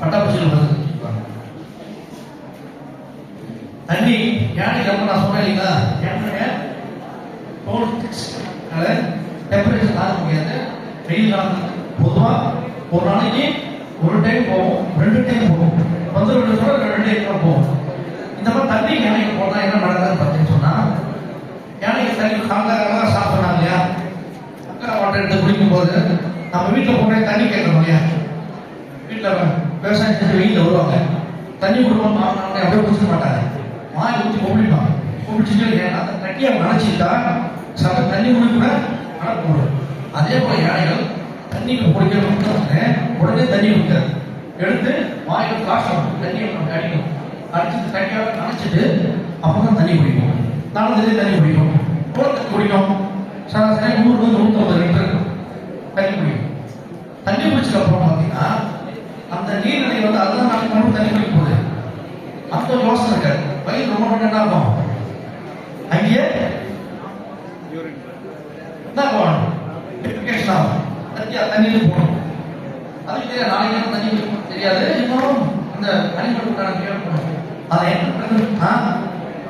பட்டாப்பூச்சிகள் வருது தண்ணி யானை ரொம்ப நான் சொன்னேன் இல்லைங்களா? யானை டோல் டெம்பரேச்சர் தாங்க முடியாது. வெயில் காலம் பொதுவாக ஒரு நாளைக்கு ஒரு டைம் போகும் ரெண்டு டைம் போகும். வந்து ரெண்டு சொல்ல ரெண்டு டைம் போகும். இந்த மாதிரி தண்ணி யானைக்கு போனால் என்ன நடக்குதுன்னு பார்த்தீங்கன்னு சொன்னால் யானைக்கு தண்ணி காங்காரெல்லாம் சாப்பிட்றாங்க இல்லையா? அக்கறை வாட்டர் எடுத்து குடிக்கும் போது நம்ம வீட்டில் போனே தண்ணி கேட்கணும் இல்லையா? வீட்டில் விவசாயம் செஞ்சு வெயிலில் வருவாங்க. தண்ணி கொடுக்கணும் மாறினாங்க அப்படியே குடிச்சிக்க மாட்டாங்க வாய் ஊற்றி கொப்பிடிப்பாங்க கொப்பிடிச்சிட்டு அந்த கட்டியை நினச்சிட்டா சட்ட தண்ணி குடிக்கூட அட போடும் அதே போல யானைகள் தண்ணிக்கு குடிக்கிறவங்க உடனே தண்ணி குடிக்காது எடுத்து வாயில் காசணும் தண்ணியை நம்ம அடிக்கும் அடிச்சுட்டு கட்டியாக நினச்சிட்டு அப்போ தான் தண்ணி குடிக்கும் நடந்துட்டே தண்ணி குடிக்கும் குளத்துக்கு குடிக்கும் சராசரி நூறு நூற்றம்பது லிட்டர் தண்ணி குடிக்கும் தண்ணி குடிச்சதுக்கு அப்புறம் பார்த்தீங்கன்னா அந்த நீர்நிலை வந்து அதுதான் நாளைக்கு மட்டும் தண்ணி குடிக்க போகுது. அந்த யோசனை இருக்காது வயிறு ரொம்ப ரொம்ப என்ன ஆகும்? அங்கேயே என்ன போகணும் டிஃபிகேஷன் ஆகும். தண்ணியா தண்ணியில் போகணும். அதுக்கு தெரியாது நாளைக்கு தண்ணி குடிக்கும் தெரியாது. இன்னும் அந்த அணிகளுக்கான கேள்வி கேட்கணும் அதை என்ன பண்ணுறதுன்னா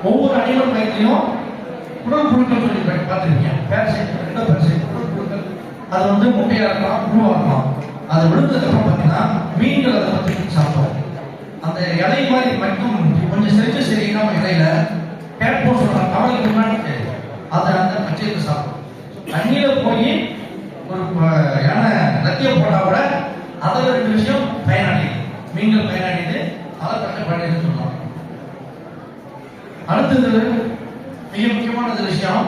ஒவ்வொரு அனிமல் பயிற்சியும் குடல் புழுக்கள் சொல்லி பார்த்துருக்கீங்க. பேரசைட் ரெண்டோ பேரசைட் குடல் புழுக்கள் அது வந்து முட்டையாக இருக்கலாம் புழுவாக இருக்கலாம். அது விழுந்ததுக்கு அப்புறம் பார்த்தீங்கன்னா மீன்கள் அதை பற்றி சாப்பிடும் அந்த இலை மாதிரி மட்டும் கொஞ்சம் செஞ்சு சரியில்லாம இலையில பேட் போட்டு சொல்றாங்க கவலைக்கு முன்னாடி அதை அந்த பச்சையை சாப்பிடும். தண்ணியில போய் ஒரு யானை ரத்திய போட்டா கூட அதில் ரெண்டு விஷயம் பயனடையுது மீன்கள் பயனடையுது அதை கஷ்டப்படையுதுன்னு சொல்லுவாங்க. அடுத்தது மிக முக்கியமான விஷயம்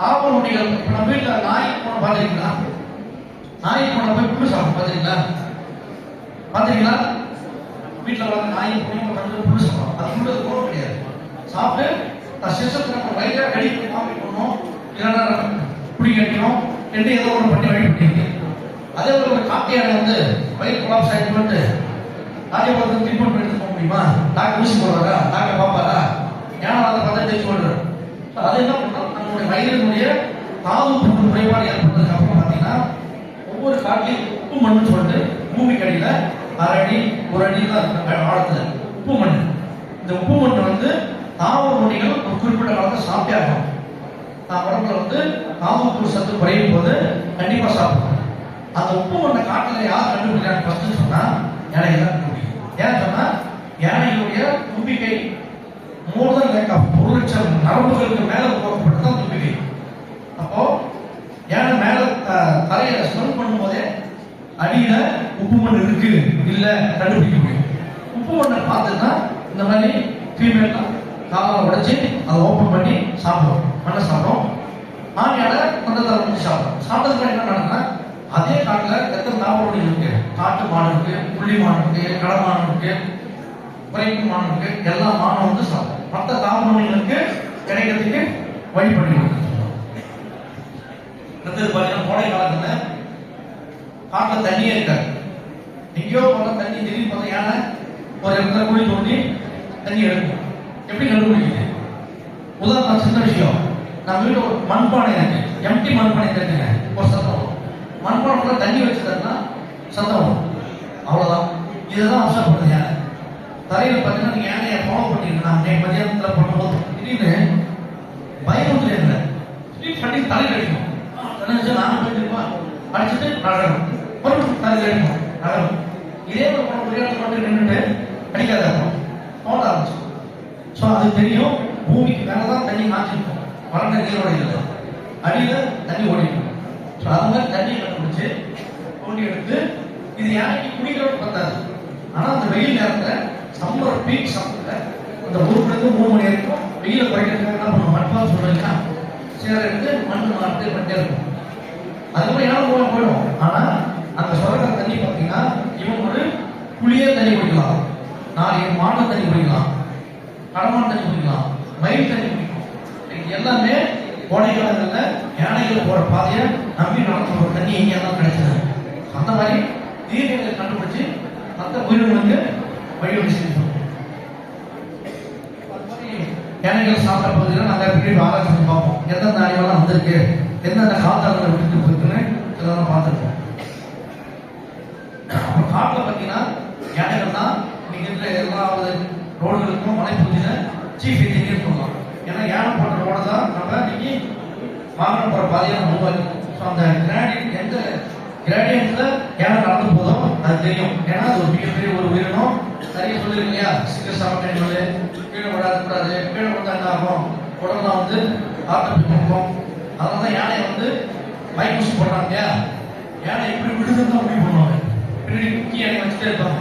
தாவர நொடிகள் இப்ப நம்ம வீட்டில் நாய் போன பார்த்துருக்கீங்களா? நாய் போன போய் புழு சாப்பிடும் பாத்தீங்களா? பாத்தீங்களா? வீட்டுல வளர்ந்த நாய் புண்ணி கண்டு புழு சாப்பிடும். அது புழு போக கிடையாது சாப்பிட்டு அது சிஸ்டத்தில் நம்ம வயிற்ற கடி பண்ணி காப்பி பண்ணணும் இல்லைன்னா குடி கட்டிக்கணும். என்று ஏதோ ஒன்று பண்ணி வழி பண்ணிருக்கு அதே ஒரு காட்டியான வந்து வயிறு கொலாப்ஸ் ஆகிட்டு வந்து ராஜபாளையத்தில் ட்ரீட்மெண்ட் எடுத்து போக முடியுமா? டாக்டர் ஊசி போடுறாரா? டாக்டர் பார்ப்பாரா ஏன்னா அதை பார்த்தா தெரிஞ்சு சொல்றாரு அது என்ன பண்ணோம்? நம்மளுடைய வயிறினுடைய தாவு புண்ணு குறைபாடு ஏற்பட்டதுக்கு அப்புறம் பார்த்தீங்கன்னா ஒவ்வொரு காட்டிலையும் உப்பு மண்ணுன்னு சொல்லிட்டு பூமிக்கு அடியில் அரடி அடி ஒரு அடி தான் ஆழத்துல. உப்பு மண் இந்த உப்பு மண் வந்து தாவர நொடிகள் ஒரு குறிப்பிட்ட காலத்தை சாப்பிட்டே ஆகும் நான் உடம்புல வந்து தாதுப்பு சத்து குறையும் போது கண்டிப்பா சாப்பிடுவோம் அந்த உப்பு மண்ணை காட்டில் யார் கண்டுபிடிக்கிறாங்க ஃபர்ஸ்ட் சொன்னா யானை தான் கண்டுபிடிக்கும் ஏன் சொன்னா யானையுடைய தும்பிக்கை மோர் தன் லைக் ஒரு லட்சம் நரம்புகளுக்கு மேல போகப்பட்டு தான் தும்பிக்கை. அப்போ யானை மேல த- அடியில உப்பு மண் இருக்கு. இல்ல கண்டுபிடிக்க முடியும் உப்பு மண்ணை பார்த்துன்னா இந்த மாதிரி ஃபீமேல் காலை உடைச்சு அதை ஓப்பன் பண்ணி சாப்பிடும். மண்ணை சாப்பிடும். மாமியால யானை வந்து சாப்பிடும். சாப்பிட்டதுக்கு என்ன நடக்குன்னா அதே காட்டுல எத்தனை தாவரங்கள் இருக்கு? காட்டு மான் இருக்கு புள்ளி மான் இருக்கு கடை மான் இருக்கு குறைப்பு மானம் இருக்கு எல்லா மானம் வந்து சாப்பிடும். மற்ற தாவரங்களுக்கு கிடைக்கிறதுக்கு வழி பண்ணி அடுத்தது பார்த்தீங்கன்னா கோடை காலத்துல காட்டுல தண்ணியே இருக்காது. எங்கேயோ போன தண்ணி திடீர்னு பார்த்தா யானை ஒரு இடத்துல குழி தோண்டி தண்ணி எடுக்கும். எப்படி கண்டுபிடிக்குது உதாரணம் சின்ன விஷயம். நம்ம வீட்டில் ஒரு மண்பானை இருக்கு. எம்டி மண்பானை இருக்குங்க ஒரு சத்தம் வரும். மண்பானைக்குள்ள தண்ணி வச்சுட்டோம்னா சத்தம் வரும். அவ்வளோதான் இதுதான் அப்சர்வ் பண்ணுது யானை. தரையில் பார்த்தீங்கன்னா நீங்கள் யானையை ஃபாலோ பண்ணிருக்கேன் நான் நேற்று மதியானத்தில் பண்ணும்போது திடீர்னு பயமுத்துல இல்லை. திடீர்னு பண்ணி தலை அடிக்கும். நினைச்சு நானும் போயிட்டு அடிச்சுட்டு நடக்கணும். மறுபடியும் தலை அடிக்கும் இதே ஒரு பொண்ணு ஒரே இடத்துல மட்டும் நின்றுட்டு அடிக்காத ஆரம்பிச்சு. ஸோ அது தெரியும். பூமிக்கு மேலே தான் தண்ணி காய்ச்சிருக்கும் வறண்ட நீரோட அடியில் தண்ணி ஓடிக்கும் ஸோ அது மாதிரி தண்ணியை கண்டுபிடிச்சு தோண்டி எடுத்து இது யானைக்கு குடிக்கிறதுக்கு பத்தாது ஆனால் அந்த வெயில் நேரத்தில் சம்மர் பீக் சம்மரில் அந்த ஒரு மூணு மணி வரைக்கும் வெயில குறைக்கிறதுக்காக என்ன பண்ணுவோம் மண்பால் சொல்றீங்கன்னா சேர எடுத்து மண் மாட்டு பண்ணிட்டே இருக்கும் அதுக்கப்புறம் யாரும் மூலம் போயிடும் ஆனால் அந்த சுரக்கிற தண்ணி பார்த்தீங்கன்னா இவன் ஒரு புளிய தண்ணி குடிக்கலாம். நாளைக்கு மாடு தண்ணி குடிக்கலாம். கடமான தண்ணி குடிக்கலாம். மயில் தண்ணி குடிக்கும். எல்லாமே கோடை யானைகள் போற பாதையை நம்பி நடந்து ஒரு தண்ணி எங்கே தான் கிடைச்சது. அந்த மாதிரி நீர்நிலை கண்டுபிடிச்சு அந்த உயிரினங்களுக்கு வழிவகை செஞ்சோம் அது மாதிரி யானைகள் சாப்பிட்ட பகுதியில் நாங்கள் எப்படி ஆராய்ச்சி பார்ப்போம். எந்தெந்த அணிவெல்லாம் வந்திருக்கு? எந்தெந்த காத்தாளர்கள் விட்டுட்டு போயிருக்குன்னு இதெல்லாம் பார்த்துருக்கோம் அப்புறம் பாத்தீங்கன்னா பார்த்தீங்கன்னா யானைகள் தான் இன்னைக்கு இருக்கிற எல்லா ரோடுகளுக்கும் மலைப்பகுதியில் சீஃப் இன்ஜினியர் சொல்லலாம் ஏன்னா யானை போன்ற ரோடு தான் நம்ம இன்னைக்கு வாகனம் போற பாதையை நம்ம உருவாக்கணும் ஸோ அந்த கிராடியன்ட் எந்த கிராடியன்ட்ல யானை நடந்து போதும் அது தெரியும். ஏன்னா அது ஒரு மிகப்பெரிய ஒரு உயிரினம். நிறைய சொல்லிருக்கு இல்லையா? சிக்கல் சாப்பிட்ட கீழே விடாது கூடாது கீழே விழுந்தா என்ன ஆகும்? உடம்புல வந்து ஆட்டம் இருக்கும் அதனால தான் யானையை வந்து மைக் ஊசி போடுறாங்க யானை எப்படி விடுதுன்னு தான் முடிவு பண்ணுவாங்க. வச்சுட்டே இருப்பாங்க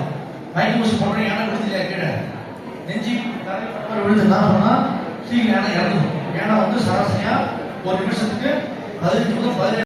மைக் ஊசி போடுற யானை விழுது கீழே. நெஞ்சி தரை பட்ட என்ன பண்ணா சீக்கிரம் யானை இறந்துடும் ஏன்னா வந்து சராசரியா ஒரு நிமிஷத்துக்கு பதினஞ்சு முதல் பதினேழு